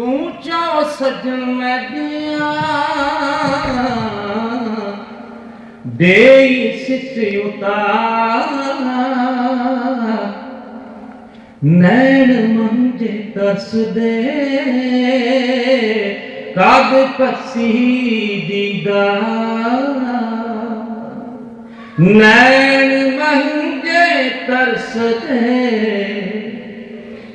ਤੂੰ ਚਾਹ ਸਜਣ ਮੈਂ ਦਿਆਂ। ਦੇ ਸਿੱਚ ਉਤਾਰ। ਨੈਣ ਮੰਜੇ ਤਰਸਦੇ। ਕਦ ਪਸੀ ਦੀਦਾ ਨੈਣ ਮੰਜੇ ਤਰਸਦੇ।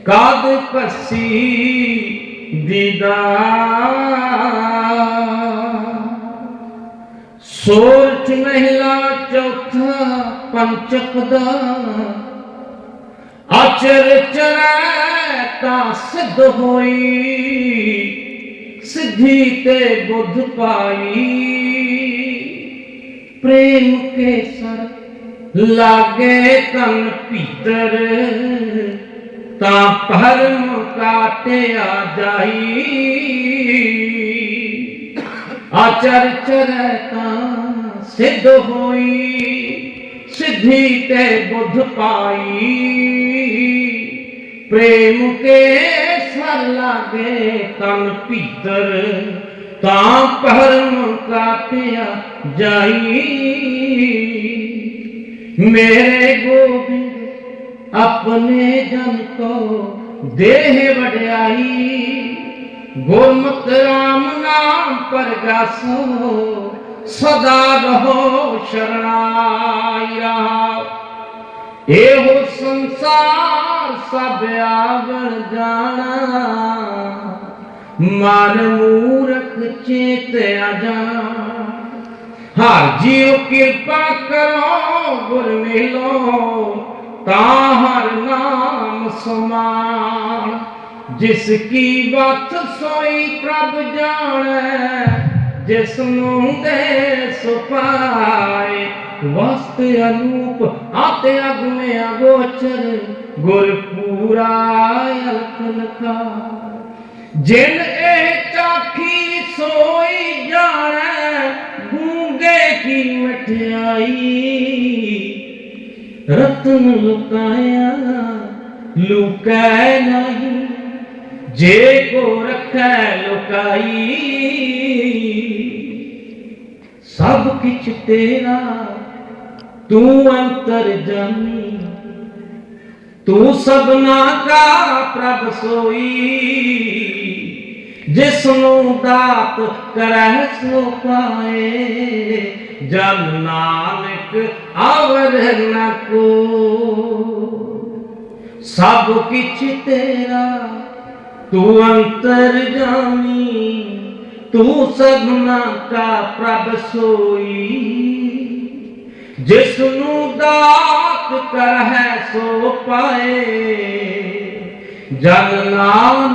ਕਦ ਪਸੀ ਦੀਦਾ ਸੋਚ ਮਹਿਲਾ ਚੌਥਾ ਪੰਚਕ ਦਾ ਅਚਰ ਚਰੈ ਤਾਂ ਸਿੱਧ ਹੋਈ ਸਿੱਧੀ ਤੇ ਬੁੱਧ ਪਾਈ। ਪ੍ਰੇਮ ਕੇ ਸਰ ਲਾਗੇ ਤਨ ਭੀਤਰ। ਤਾਂ ਭਰਮ ਕਾਟਿਆ ਜਾਈ ਆਚਰ ਚਰੈ ਤਾਂ ਸਿੱਧ ਹੋਈ, ਸਿੱਧੀ ਤੇ ਬੁੱਧ ਪਾਈ। ਪ੍ਰੇਮ ਕੇ ਸਰ ਲਾਗੇ ਤਨ ਭੀਤਰ, ਤਾਂ ਭਰਮ ਕਾਟਿਆ ਜਾਈ ਮੇਰੇ ਗੋਬਿੰਦ ਆਪਣੇ ਜਨ ਕੋ ਦੇਹ ਵਡਿਆਈ, ਗੁਰਮੁਖ ਰਾਮ ਨਾਮ ਪਰਗਾਸੋ, ਸਦਾ ਰਹੋ ਸ਼ਰਣਾਈ ਰਹਾਓ ਇਹੋ ਸੰਸਾਰ ਸਭ ਆਵਰ ਜਾਣਾ, ਮਨ ਮੂਰਖ ਚੇਤਿਆ ਜਾਣਾ। ਹਰ ਜੀਉ ਕਿਰਪਾ ਕਰੋ, ਗੁਰ ਮਿਲੋ ਤਾਂ ਹਰ ਨਾਮ ਸਮਾਨ, ਜਿਸ ਕੀ ਬਾਤ ਸੋਈ ਪ੍ਰਭ ਜਾਣੈ, ਜਿਸ ਨੂੰ ਦੇ ਸੁਪਾਏ, ਵਸਤ ਅਨੂਪ ਆਤੇ ਅਗਮੇ ਅਗੋਚਰ ਗੁਰ ਪੂਰਾ ਅਲਖ ਜਿਨ ਇਹ ਚਾਖੀ ਸੋਈ ਜਾਣੈ, ਗੂੰਗੇ ਕੀ ਮਠਿਆਈ ਰਤਨ ਲੁਕਾਇਆ ਲੁਕੈ ਨਹੀਂ। ਜੇ ਕੋ ਰੱਖੈ ਲੁਕਾਈ, ਸਭ ਕਿਛ ਤੇਰਾ। ਤੂੰ ਅੰਤਰ ਜਾਨੀ, ਤੂੰ ਸਭਨਾ ਕਾ ਪ੍ਰਭ ਸੋਈ। ਜਿਸ ਨੂੰ ਦਾਤ ਕਰੈ ਸੋ ਪਾਏ, ਜਨ ਨਾਨਕ ਆਵਰ ਨਾ ਕੋ। ਸਭ ਕਿਛ ਤੇਰਾ, ਤੂੰ ਅੰਤਰ ਜਾਣੀ, ਤੂੰ ਸਭਨਾ ਕਾ ਪ੍ਰਭ ਸੋਈ। ਜਿਸ ਨੂੰ ਦਾਤ ਕਰਹਿ ਸੋ ਪਾਏ, ਜਨ ਨਾਨਕ